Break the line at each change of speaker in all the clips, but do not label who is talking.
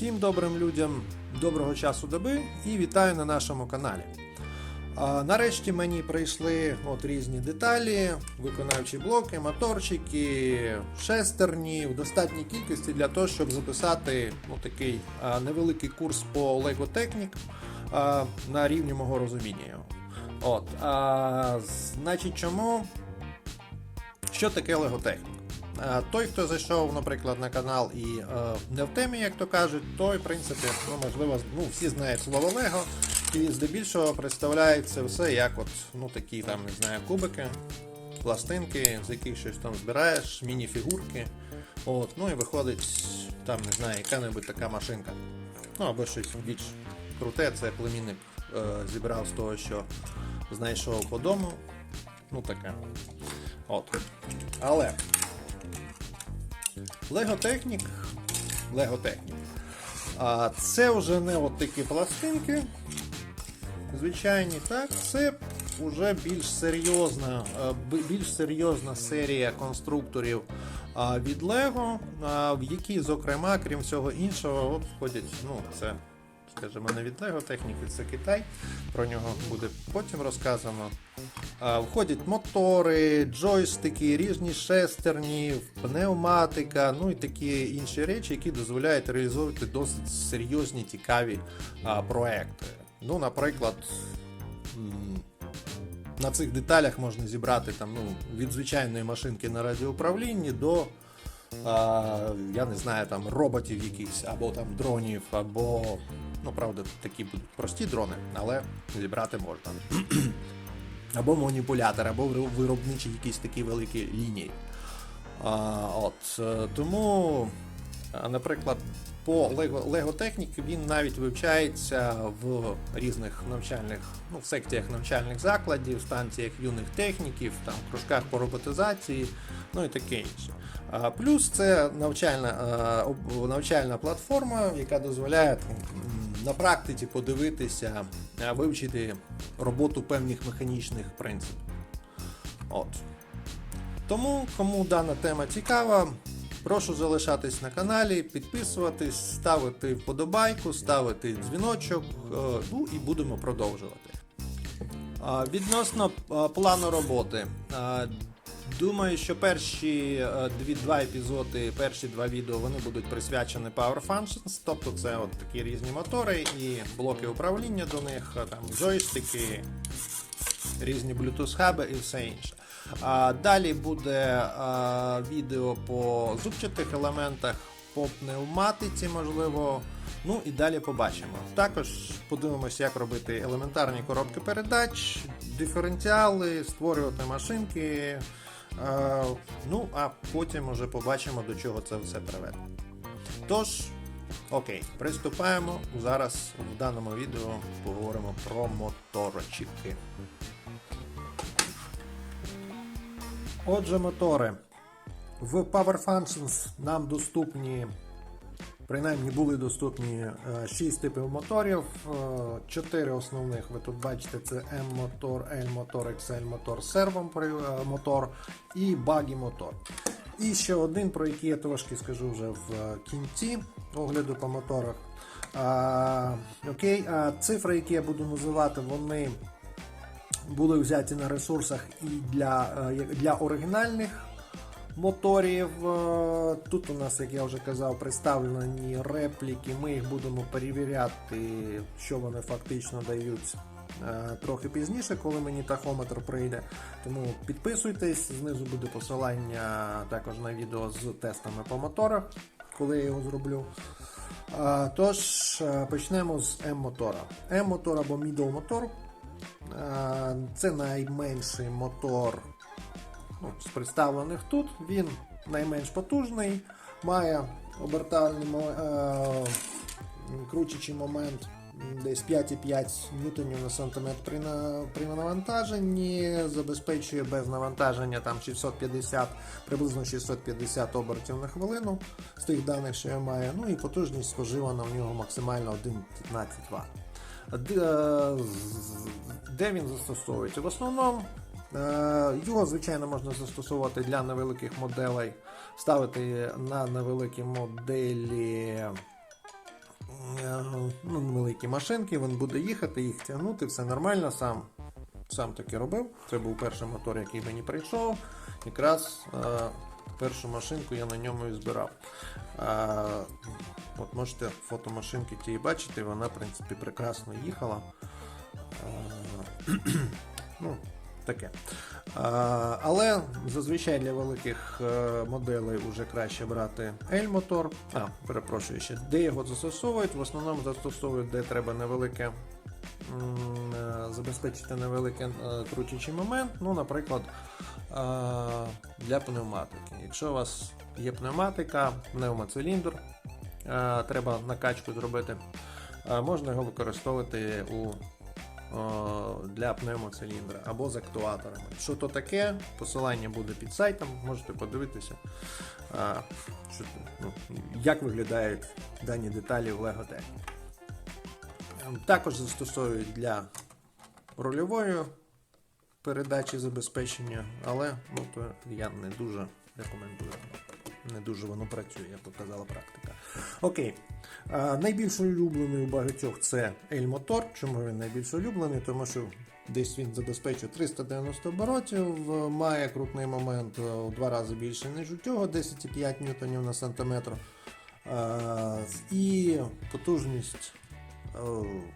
Всім добрим людям доброго часу доби і вітаю на нашому каналі. Нарешті мені прийшли от різні деталі, виконавчі блоки, моторчики, шестерні в достатній кількості для того, щоб записати ну, такий невеликий курс по Lego Technic на рівні мого розуміння. От, а, значить, чому? Що таке Lego Technic? Е, Той, хто зайшов, наприклад, на канал і е, не в темі, як то кажуть, той, в принципі, ну, можливо, ну, всі знають слово Лего, і здебільшого представляється все як от, ну, такі там, не знаю, кубики, пластинки, з яких щось там збираєш, міні-фігурки. От, ну і виходить, там, не знаю, яка-небудь така машинка. Ну, або щось більш круте, це племінник е, зібрав з того, що знайшов по дому. Ну таке. От. Але. Lego Technic. А це вже не от такі пластинки. Звичайні, так, це вже більш серйозна, е, більш серйозна серія конструкторів від Lego, в які, зокрема, крім всього іншого, от входять, ну, це, скажімо, не від Lego Technic, це Китай. Про нього буде потім розказано. Входять мотори, джойстики, різні шестерні, пневматика, ну і такі інші речі, які дозволяють реалізовувати досить серйозні цікаві проекти. Ну, наприклад, на цих деталях можна зібрати там, ну, від звичайної машинки на радіоуправлінні до, я не знаю, там роботів якихось, або там дронів, або, ну, правда, такі будуть прості дрони, але зібрати можна або маніпулятор, або виробничі якісь такі великі лінії. А, от, е, тому, наприклад, по Technic він навіть вивчається в різних навчальних, ну, в секціях навчальних закладів, станціях юних техніків, там, кружках по роботизації, ну і таке інше. Плюс це навчальна, навчальна платформа, яка дозволяє на практиці подивитися, вивчити роботу певних механічних принципів. От. Тому, кому дана тема цікава, прошу залишатись на каналі, підписуватись, ставити вподобайку, ставити дзвіночок, е, ну і будемо продовжувати. Відносно плану роботи. Думаю, що перші е, дві, два епізоди, перші два відео вони будуть присвячені Power Functions, тобто це от такі різні мотори і блоки управління до них, там джойстики, різні Bluetooth хаби і все інше. А, далі буде а, відео по зубчатих елементах, по пневматиці, можливо. Ну і далі побачимо. Також подивимося, як робити елементарні коробки передач, диференціали, створювати машинки. А, ну, а потім уже побачимо, до чого це все приведе. Тож, окей, приступаємо. Зараз в даному відео поговоримо про моторчики. Отже, мотори. В Power Functions нам доступні, принаймні були доступні 6 типів моторів. 4 основних. Ви тут бачите, це M-мотор, L-мотор, XL-мотор, сервомотор і багі-мотор. І ще один, про який я трошки скажу вже в е, кінці огляду по моторах. А, окей, а цифри, які я буду називати, вони були взяті на ресурсах і для, е, для оригінальних моторів. Е, Тут у нас, як я вже казав, представлені репліки. Ми їх будемо перевіряти, що вони фактично дають. е, Трохи пізніше, коли мені тахометр прийде. Тому підписуйтесь, знизу буде посилання також на відео з тестами по моторах, коли я його зроблю. Тож, почнемо з М-мотора. М-мотор або middle мотор. Це найменший мотор ну, з представлених тут. Він найменш потужний, має обертальний е, крутячий момент десь 5,5 ньютонів на сантиметр при, на, при навантаженні, забезпечує без навантаження там 650, приблизно 650 обертів на хвилину з тих даних, що я маю. Ну і потужність споживана у нього максимально 1,15 Вт. Де, він застосовується? В основному е, його, звичайно, можна застосовувати для невеликих моделей, ставити на невеликі моделі е, ну, великі машинки, він буде їхати, їх тягнути, все нормально, сам, сам таки робив. Це був перший мотор, який мені прийшов. Якраз е, першу машинку я на ньому і збирав. Е, от можете фото машинки тієї бачити, вона, в принципі, прекрасно їхала. Е, ну, таке. Але зазвичай для великих е, моделей вже краще брати L-мотор. А, перепрошую ще, де його застосовують. В основному застосовують, де треба невелике. е, Забезпечити невеликий е, крутячий момент, ну, наприклад, е, для пневматики. Якщо у вас є пневматика, пневмоциліндр, е, треба накачку зробити, е, можна його використовувати у для пневмоциліндра або з актуаторами. Що то таке? Посилання буде під сайтом, можете подивитися, що, ну, як виглядають дані деталі в Lego Ем, Також застосовують для рольової передачі забезпечення, але ну, то я не дуже рекомендую. Не дуже воно працює, як показала практика. Окей. А, найбільш улюблений у багатьох це L-мотор. Чому він найбільш улюблений? Тому що десь він забезпечує 390 оборотів, має крутний момент е, у два рази більше, ніж у цього, 10,5 ньютонів на сантиметр. І потужність е,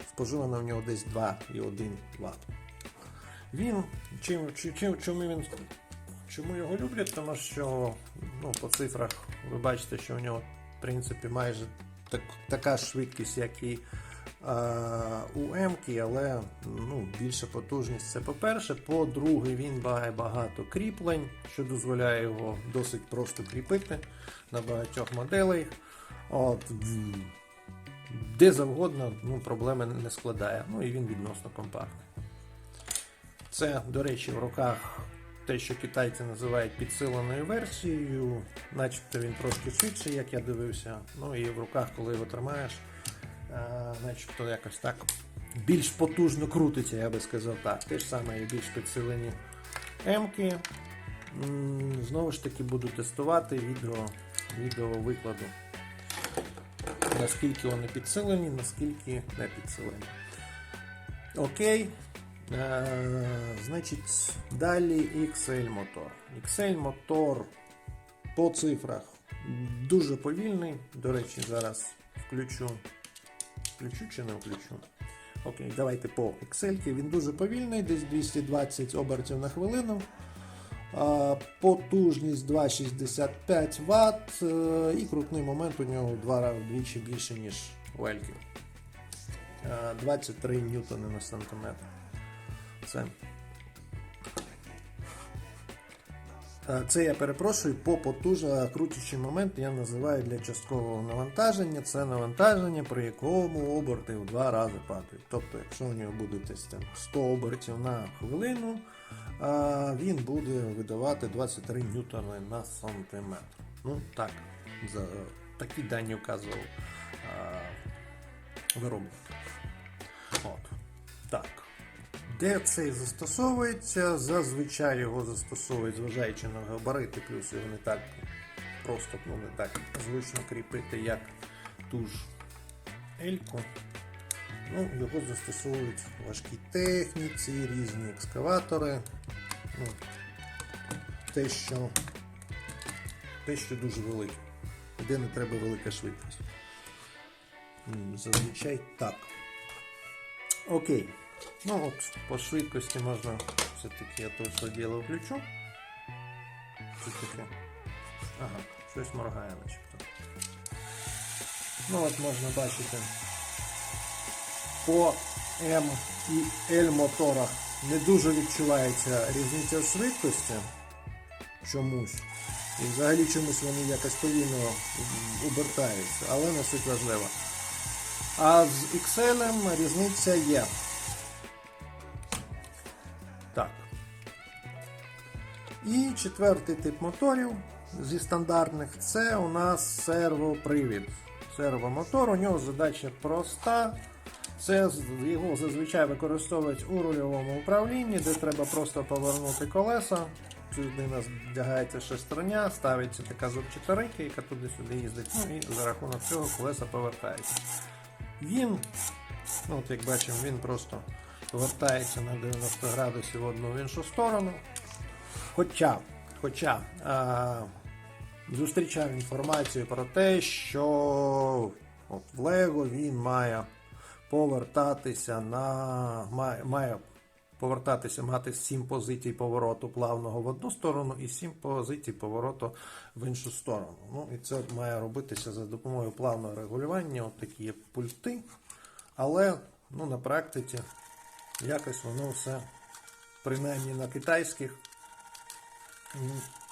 споживана в нього десь 2,1 Вт. Він чим, чи- чим, чому він Чому його люблять? Тому що ну, по цифрах ви бачите, що у нього в принципі майже так, така швидкість, як і а, у м але ну, більша потужність це по-перше. По-друге, він має багато кріплень, що дозволяє його досить просто кріпити на багатьох моделей. От, де завгодно ну, проблеми не складає. Ну і він відносно компактний. Це, до речі, в руках те, що китайці називають підсиленою версією, начебто він трошки швидший, як я дивився. Ну і в руках, коли його тримаєш, е, начебто якось так більш потужно крутиться, я би сказав так. Те ж саме і більш підсилені М-ки. Знову ж таки буду тестувати відео, відео викладу. Наскільки вони підсилені, наскільки не підсилені. Окей. Е, значить, далі XL мотор. XL мотор по цифрах дуже повільний. До речі, зараз включу. Включу чи не включу? Окей, давайте по Excel. Він дуже повільний, десь 220 обертів на хвилину. Потужність 2,65 Вт е, і крутний момент у нього вдвічі більше, ніж у Ельків. Е, 23 ньютони на сантиметр. Це. Е, Це я перепрошую, по потужно крутячий момент я називаю для часткового навантаження. Це навантаження, при якому оберти в два рази падають. Тобто, якщо у нього буде 100 обертів на хвилину, він буде видавати 23 ньютони на сантиметр. Ну так, за такі дані вказував а, виробник. От. Так. Де цей застосовується? Зазвичай його застосовують, зважаючи на габарити, плюс його не так просто ну, не так звично кріпити, як ту ж Ельку. Ну, його застосовують в важкій техніці, різні екскаватори. Ну, те, що, те, що дуже велике. Де не треба велика швидкість. Зазвичай так. Окей. Ну от, по швидкості можна все-таки я все діло включу. Таке? Ага, щось моргає начебто. Ну от можна бачити по М і L моторах не дуже відчувається різниця швидкості чомусь. І взагалі чомусь вони якось повільно обертаються, але не суть важливо. А з XL різниця є. І четвертий тип моторів зі стандартних це у нас сервопривід. Сервомотор, у нього задача проста. Це його зазвичай використовують у рульовому управлінні, де треба просто повернути колеса. Сюди нас вдягається шестерня, ставиться така зубчата рейка, яка туди-сюди їздить. Ну і за рахунок цього колеса повертаються. Він, ну, от як бачимо, він просто повертається на 90 градусів в одну в іншу сторону. Хоча, хоча а, зустрічав інформацію про те, що от в Лего він має повертатися на має, має повертатися, мати 7 позицій повороту плавного в одну сторону і 7 позицій повороту в іншу сторону. Ну і це має робитися за допомогою плавного регулювання, от такі є пульти. Але ну, на практиці якось воно все, принаймні на китайських,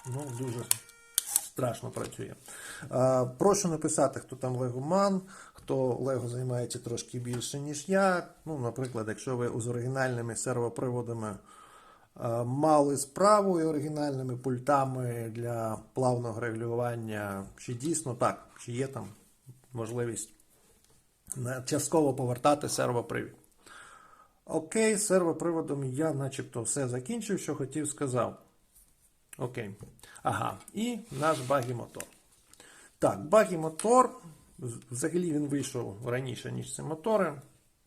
ну, дуже страшно працює. А, прошу написати, хто там легоман, хто Лего займається трошки більше, ніж я. Ну, наприклад, якщо ви з оригінальними сервоприводами а, мали справу і оригінальними пультами для плавного регулювання, чи дійсно так, чи є там можливість частково повертати сервопривід. Окей, сервоприводом я начебто все закінчив, що хотів сказав. Окей. Ага. І наш багі-мотор. Так, багі-мотор. Взагалі він вийшов раніше, ніж ці мотори.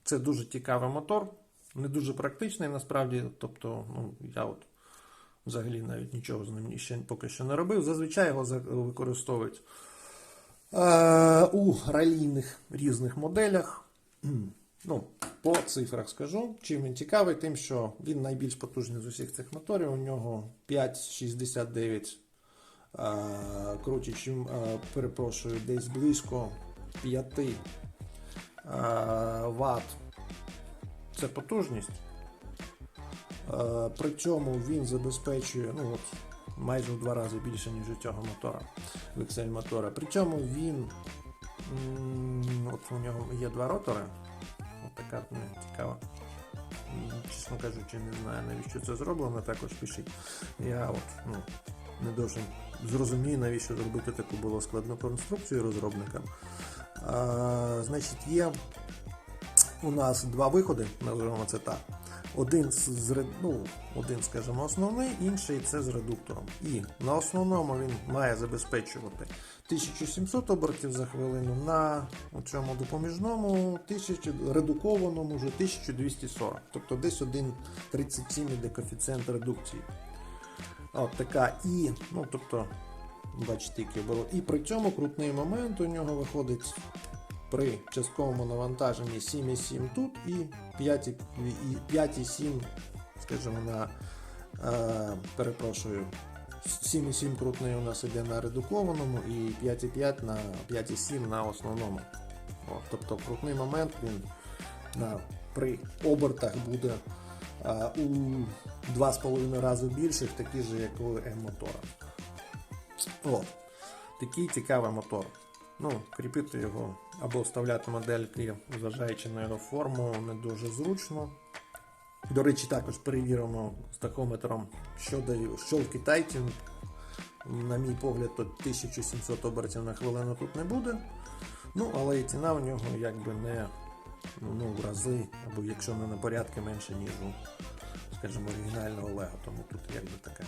Це дуже цікавий мотор, не дуже практичний насправді. Тобто, ну, я от взагалі навіть нічого з ним ще поки що не робив. Зазвичай його використовують е, у ралійних різних моделях. Ну, по цифрах скажу. Чим він цікавий, тим, що він найбільш потужний з усіх цих моторів. У нього 5,69 е, круче, чим, е, перепрошую, десь близько 5 е, Вт. Це потужність. Е, При цьому він забезпечує ну, от, майже в два рази більше, ніж у цього мотора, VXL мотора. При цьому він от у нього є два ротори. Така ну, цікава. Чесно кажучи, не знаю, навіщо це зроблено, також пишіть. Я от, ну, не дуже зрозумію, навіщо зробити таку було складну конструкцію розробникам. А, значить, є у нас два виходи, називаємо це так. Один, з, ну, один, скажімо, основний, інший це з редуктором. І на основному він має забезпечувати 1700 обертів за хвилину, на цьому допоміжному 1000, редукованому вже 1240. Тобто десь 1,37 іде коефіцієнт редукції. От така і, ну тобто, бачите, який оборот. І при цьому крутний момент у нього виходить при частковому навантаженні 7,7 тут і 5,7, скажімо, на е, перепрошую, 7,7 крутний у нас іде на редукованому і 5,5 на 5,7 на основному. От, тобто крутний момент він на, при обертах буде а, у 2,5 рази більших, такі ж, як у М-мотора. От. Такий цікавий мотор. Ну, кріпити його або вставляти модельки, зважаючи на його форму, не дуже зручно. До речі, також перевіримо з тахометром, що, що в китайці. На мій погляд, то 1700 обертів на хвилину тут не буде. Ну, але і ціна в нього якби не ну, в рази, або якщо не на порядки менше, ніж у, скажімо, оригінального Лего, тому тут якби таке.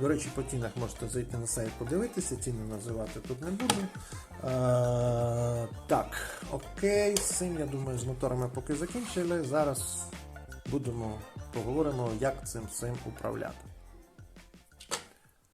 До речі, по цінах можете зайти на сайт подивитися, ціни називати тут не буду. Е, так, окей, з цим я думаю, з моторами поки закінчили. Зараз будемо поговоримо, як цим всім управляти.